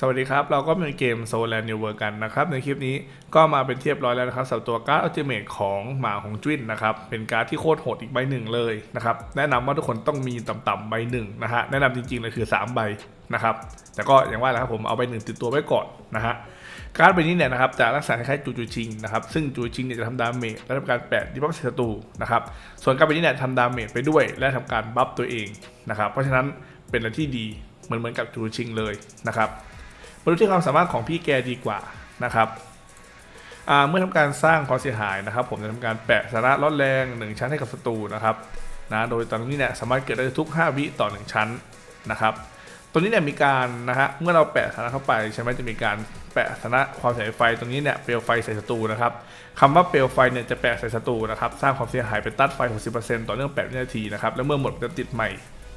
สวัสดีครับ เราก็มีเกม s o l a n New World กันนะครับ ในคลิปนี้ก็มาเป็นเทียบร้อยแล้วนะครับสำหรับตัวการ์ดอัลติเมทของหมาของจุ้นนะครับ เป็นการ์ดที่โคตรโหดอีกใบหนึ่งเลยนะครับ แนะนำว่าทุกคนต้องมีต่ำๆใบหนึ่งนะฮะ แนะนำจริงๆเลยคือ 3 ใบนะครับ แต่ก็อย่างว่าแหละครับผมเอาใบหนึ่งติดตัวไว้ก่อนนะฮะ การ์ดใบนี้เนี่ยนะครับจะรักษาคล้ายๆจูจูชิงนะครับ ซึ่งจูจูชิงเนี่ยจะทำดาเมจและทำการแปะดิบัฟศัตรูนะครับ ส่วนการ์ดใบนี้เนี่ยทำดาเมจไปด้วย และทำการบัฟตัวเองนะครับ เพราะฉะนั้นเป็นอะไรที่ดีเหมือนเหมือนกับจูชิงเลยนะครับ มาดูที่ความสามารถของพี่แกดีกว่านะครับเมื่อทำการสร้างความเสียหายนะครับ ผมจะทำการแปะสาระลดแรง1ชั้นให้กับศัตรูนะครับนะโดยตอนนี้เนี่ยสามารถเกิดได้ทุก 5 วิต่อ 1 ชั้นนะครับตัวนี้เนี่ยมีการนะฮะเมื่อเราแปะสาระเข้าไปใช่ไหมจะมีการแปะสาระความเสียหายไฟตรงนี้เนี่ยเปลวไฟใส่ศัตรูนะครับคำว่าเปลวไฟเนี่ยจะแปะใส่ศัตรูนะครับสร้างความเสียหายเป็นตัดไฟ 60%ต่อเนื่อง8วินาทีนะครับแล้วเมื่อหมดจะติดใหม่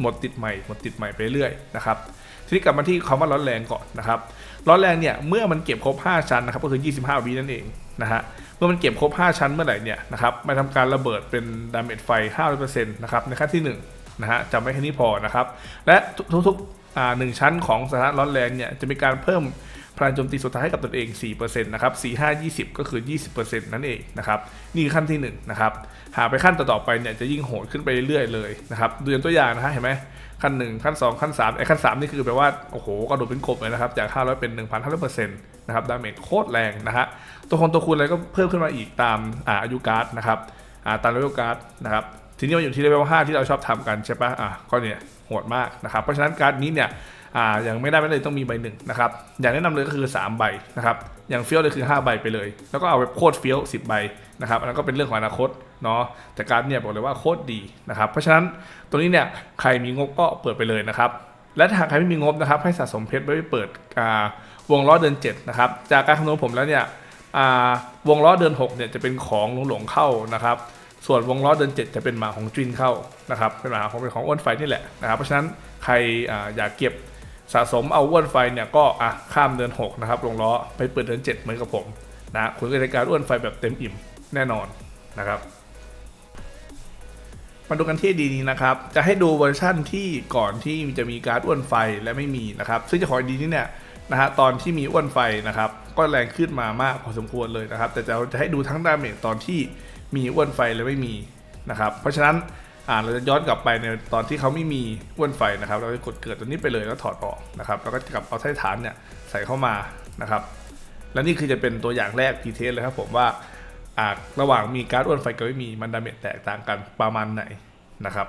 หมดติดใหม่หมดติดใหม่ไปเรื่อยนะครับทีนี้กลับมาที่คำว่าร้อนแรงก่อนนะครับร้อนแรงเนี่ยเมื่อมันเก็บครบ 5 ชั้นนะครับก็คือ 25 วินั่นเองนะฮะเมื่อมันเก็บครบ 5 ชั้นเมื่อไหร่เนี่ยนะครับมันทำการระเบิดเป็นดาเมจไฟ 500%นะครับในขั้นที่1นะฮะจำไว้แค่นี้พอนะครับและทุกๆหนึ่งชั้นของสถานะร้อนแรงเนี่ยจะมีการเพิ่ม พลังโจมตีสุดท้ายให้กับตนเอง4%นะครับ4 5 20 ก็คือ 20%นั่นเองนะครับนี่คือขั้นที่1นะครับหากไปขั้นต่อๆไปเนี่ยจะยิ่งโหดขึ้นไปเรื่อยๆเลยนะครับดูอย่างตัวอย่างนะฮะเห็นไหมขั้นหนึ่งขั้นสองขั้นสามไอ้ขั้นสามนี่คือแปลว่า โอ้โหกระโดดเป็นกบเลยนะครับ จาก 500 เป็น 1,500%นะครับดาเมจโคตรแรงนะฮะตัวคนตัวคูณอะไรก็เพิ่มขึ้นมาอีกตามอ่าอายุการ์ดนะครับอ่าตามเลเวลการ์ดนะครับทีนี้มาอยู่ที่เลเวล5ที่เราชอบทำกันใช่ปะอะก็เนี่ยโหดมากนะครับเพราะฉะนั้นการ์ดนี้เนี่ย อ่าอย่างไม่ได้ไม่เลยต้องมีใบหนึ่งนะครับอย่างแนะนำเลยก็คือ 3 ใบนะครับอย่างเฟี้ยวเลยคือ 5 ใบไปเลย แล้วก็เอาแบบโคตรเฟี้ยว 10 ใบนะครับอันนั้นก็เป็นเรื่องของอนาคตเนาะแต่การเนี่ยบอกเลยว่าโคตรดีนะครับเพราะฉะนั้นตัวนี้เนี่ยใครมีงบก็เปิดไปเลยนะครับและถ้าหากใครไม่มีงบนะครับให้สะสมเพชรไว้เปิดอ่าวงล้อเดิน7นะครับจากการคำนวณผมแล้วเนี่ยอ่าวงล้อเดิน6เนี่ยจะเป็นของหลงหลงเข้านะครับส่วนวงล้อเดิน 7 จะเป็นหมาของจินเข้านะครับเป็นหมาของเป็นของอ้วนไฟนี่แหละนะครับเพราะฉะนั้นใครอ่าอยากเก็บ สะสมเอาอ้วนไฟเนี่ยก็อะข้ามเดิน6นะครับลงล้อไปเปิดเดิน7เหมือนกับผมนะคุณก็จะได้การอ้วนไฟแบบเต็มอิ่มแน่นอนนะครับ มาดูกันที่ดีนี้นะครับ จะให้ดูเวอร์ชั่นที่ก่อนที่จะมีการอ้วนไฟและไม่มีนะครับ ซึ่งจะขอดีนี้เนี่ยนะฮะตอนที่มีอ้วนไฟนะครับ ก็แรงขึ้นมามากพอสมควรเลยนะครับ แต่จะจะให้ดูทั้งดาเมจตอนที่มีอ้วนไฟและไม่มีนะครับ เพราะฉะนั้น อ่าเราจะย้อนกลับไปในตอนที่เขาไม่มีอ้วนไฟนะครับ เราจะกดเกิดตัวนี้ไปเลยแล้วถอดออกนะครับแล้วก็กลับเอาไส้ฐานเนี่ยใส่เข้ามานะครับ และนี่คือจะเป็นตัวอย่างแรกพีเทสเลยครับผมว่าอ่าระหว่างมีการ์ดอ้วนไฟกับไม่มีมันดาเมจแตกต่างกันประมาณไหนนะครับ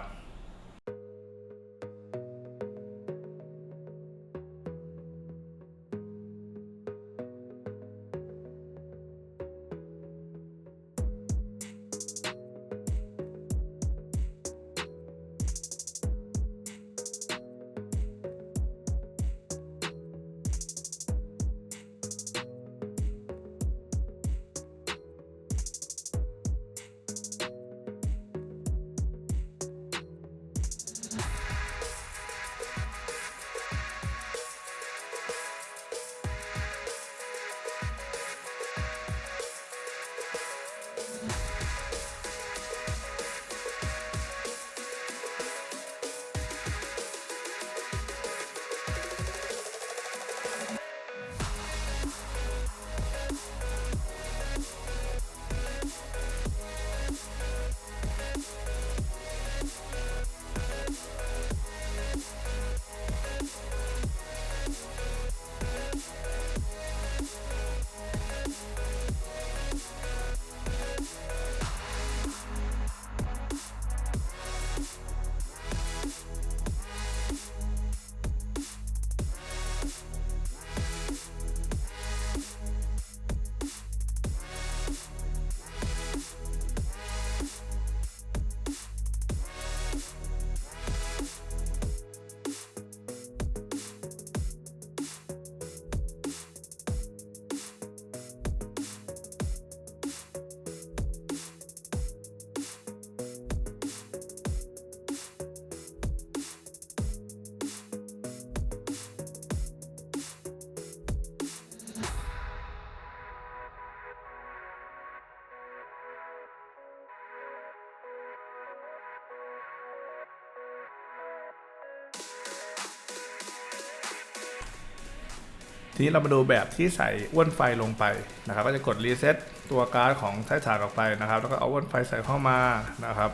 ทีนี้เรามาดูแบบที่ใส่อ้วนไฟลงไปนะครับก็จะกดรีเซ็ตตัวการ์ดของไส้ฐานออกไปนะครับ แล้วก็เอาอ้วนไฟใส่เข้ามานะครับ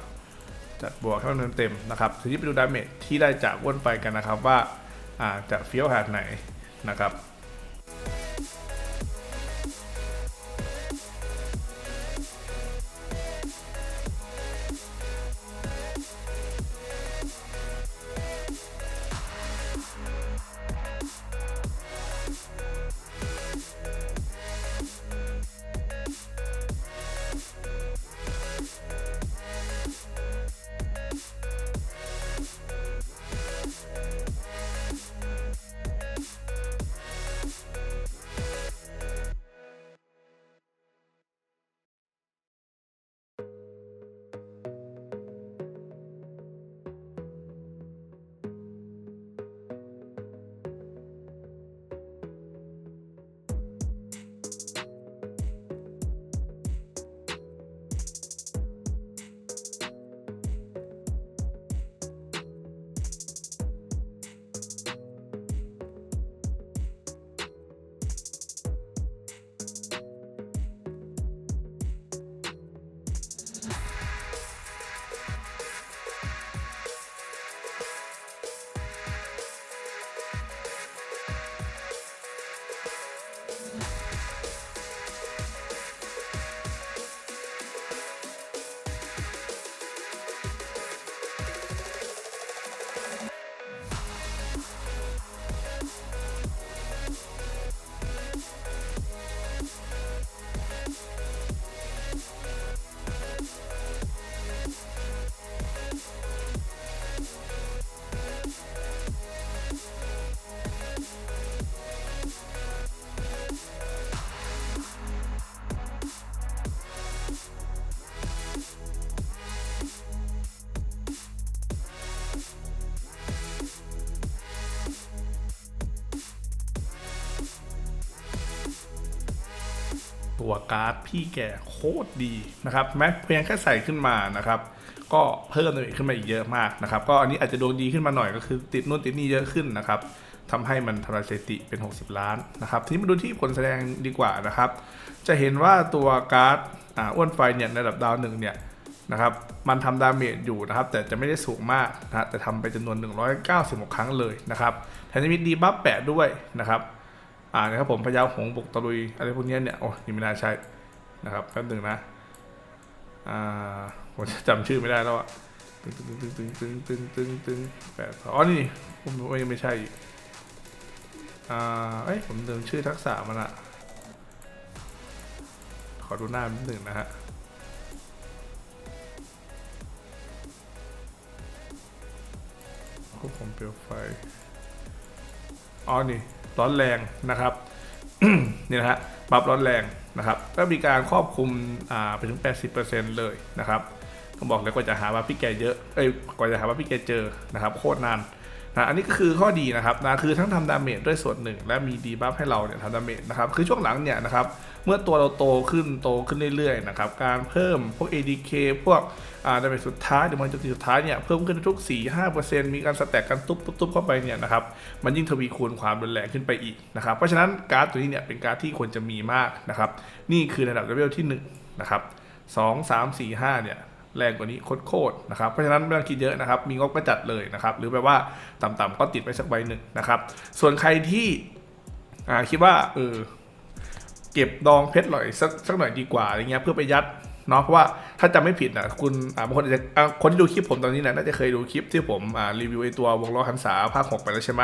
จัดบวกให้มันเต็มๆนะครับทีนี้ไปดูดาเมจที่ได้จากอ้วนไฟกันนะครับว่าอ่าจะเฟี้ยวขนาดไหนนะครับ ตัวการ์ดพี่แกโคตรดีนะครับแม้เพียงแค่ใส่ขึ้นมานะครับก็เพิ่มตัวเองขึ้นมาอีกเยอะมากนะครับ ก็อันนี้อาจจะดวงดีขึ้นมาหน่อยก็คือ ติดนู่นติดนี่เยอะขึ้นนะครับทำให้มันทำลายสถิติเป็น 60 ล้านนะครับทีนี้มาดูที่ผลแสดงดีกว่านะครับ จะเห็นว่าตัวการ์ดอ้วนไฟเนี่ยในระดับดาวหนึ่งเนี่ยนะครับมันทำดาเมจอยู่นะครับ แต่จะไม่ได้สูงมากนะแต่ทำไปจำนวน 196 ครั้งเลยนะครับแถมยังมีดีบัฟแปะด้วยนะครับ อ่านะครับผมพยาหงบุกตะลุยอะไรพวกนี้เนี่ยโอ้ยไม่น่าใช่นะครับแป๊บหนึ่งนะอ่าผมจำชื่อไม่ได้แล้วอะตึงตึงตึงตึงตึงตึงตึงตึงแปดอ๋อนี่ผมยังไม่ใช่อ่าเอ้ยผมลืมชื่อทักษะมันอะขอดูหน้านิดหนึ่งนะฮะควบคุมเปลวไฟอ๋อนี่ ร้อนแรงนะครับนี่นะฮะปรับร้อนแรงนะครับก็มีการครอบคลุมอ่าไปถึง 80%เลยนะครับก็บอกเลยกว่าจะหาว่าพี่แกเยอะเอ้ยกว่าจะหาว่าพี่แกเจอนะครับโคตรนาน นะอันนี้ก็คือข้อดีนะครับนะคือทั้งทำดาเมจด้วยส่วนหนึ่ง และมีดีบัฟให้เราเนี่ยทำดาเมจนะครับคือช่วงหลังเนี่ยนะครับเมื่อตัวเราโตขึ้นโตขึ้นเรื่อยๆนะครับการเพิ่มพวก ADK พวกดาเมจสุดท้ายเดี๋ยวมันจะสุดท้ายเนี่ยเพิ่มขึ้นทุก 4-5%มีการสแต็กกันตุ๊บตุ๊บตุ๊บเข้าไปเนี่ยนะครับมันยิ่งทวีคูณความรุนแรงขึ้นไปอีกนะครับเพราะฉะนั้นการ์ดตัวนี้เนี่ยเป็นการ์ดที่ควรจะมีมากนะครับนี่คือระดับเลเวลที่1นะครับ2 3 4 5เนี่ย แรงกว่านี้โคตรๆนะครับเพราะฉะนั้นไม่ต้องคิดเยอะนะครับ มีงบก็จัดเลยนะครับ หรือแปลว่าต่ำๆก็ติดไปสักใบหนึ่งนะครับ ส่วนใครที่คิดว่าเออเก็บดองเพชรหน่อยสักสักหน่อยดีกว่าอะไรเงี้ยเพื่อไปยัดเนาะเพราะว่าถ้าจำไม่ผิดนะคุณบางคนอาจจะคนที่ดูคลิปผมตอนนี้นะน่าจะเคยดูคลิปที่ผมรีวิวไอตัววงล้อหันษาภาค6ไปแล้วใช่ไหม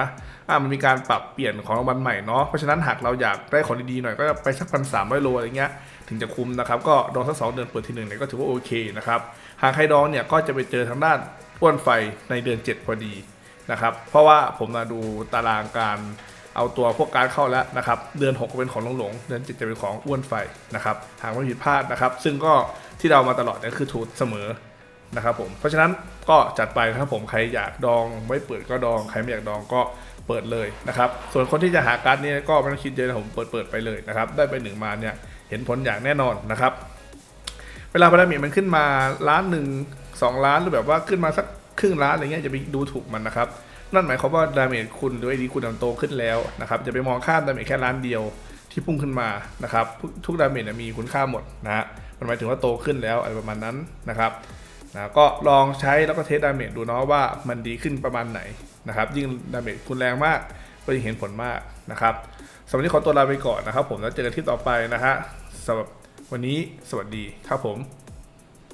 อ่ามันมีการปรับเปลี่ยนของรางวัลใหม่เนาะเพราะฉะนั้นหากเราอยากได้ของดีๆหน่อยก็ไปสักพันสามร้อยโลอะไรเงี้ยถึงจะคุ้มนะครับ ก็ดองสักสองเดือนเปิดทีหนึ่งเนี่ยก็ถือว่าโอเคนะครับ หากใครดองเนี่ยก็จะไปเจอทางด้านอ้วนไฟในเดือน 7 พอดีนะครับ เพราะว่าผมมาดูตารางการเอาตัวพวกการเข้าแล้วนะครับ เดือน6ก็เป็นของหลงหลงๆเดือน 7 จะเป็นของอ้วนไฟนะครับหากไม่ผิดพลาดนะครับ ซึ่งก็ที่เรามาตลอดเนี่ยคือถูกเสมอนะครับผมเพราะฉะนั้นก็จัดไปนะครับผมใครอยากดองไม่เปิดก็ดองใครไม่อยากดองก็เปิดเลยนะครับ ส่วนคนที่จะหาการ์ดนี้ก็ไม่ต้องคิดเยอะนะผมเปิดเปิดไปเลยนะครับ ได้ไปหนึ่งมาเนี่ยเห็นผลอย่างแน่นอนนะครับ เวลาพารามิมันขึ้นมาล้านหนึ่งสองล้านหรือแบบว่าขึ้นมาสักครึ่งล้านอะไรเงี้ยจะไปดูถูกมันนะครับนั่นหมายความว่าดาเมจคุณหรือไอดีคุณมันโตขึ้นแล้วนะครับจะไปมองข้ามดาเมจแค่ล้านเดียวที่พุ่งขึ้นมานะครับทุกดาเมจเนี่ยมีคุณค่าหมดนะฮะมันหมายถึงว่าโตขึ้นแล้วอะไรประมาณนั้นนะครับนะก็ลองใช้แล้วก็เทสดาเมจดูเนาะว่ามันดีขึ้นประมาณไหนนะครับยิ่งดาเมจคุณแรงมากก็ยิ่งเห็นผลมากนะครับสำหรับนนี้ขอตัวลาไปก่อนนะครับ ผมแล้วเจอกันที่ต่อไปนะฮะสำหรับ วันนี้สวัสดีครับผม